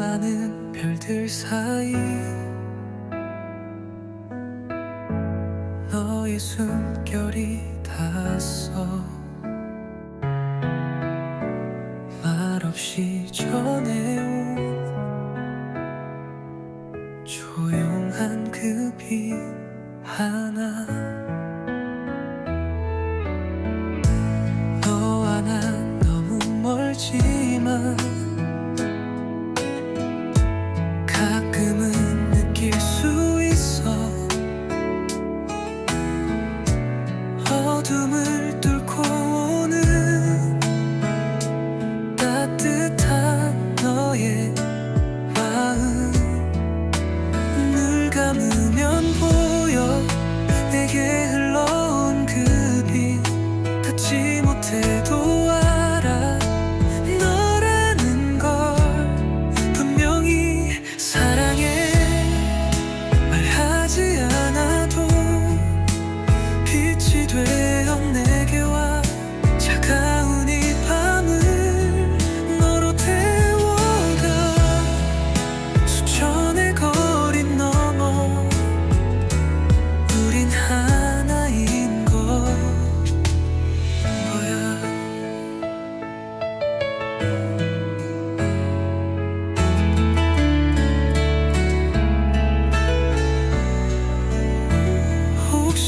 많은 별들 사이 너의 숨결이 닿았어. 말없이 전해온 조용한 그 빛 하나 너와 난 너무 멀지만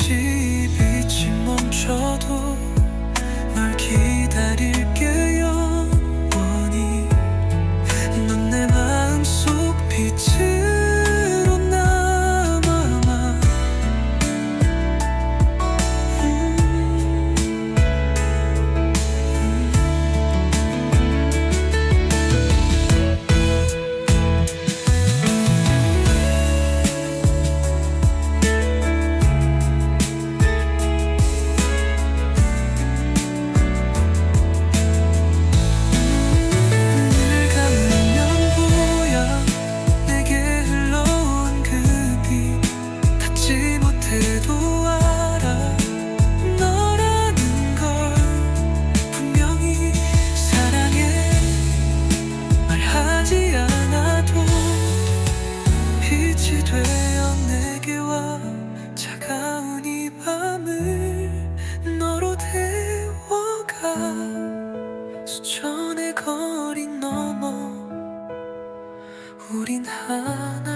心。 우린 하나.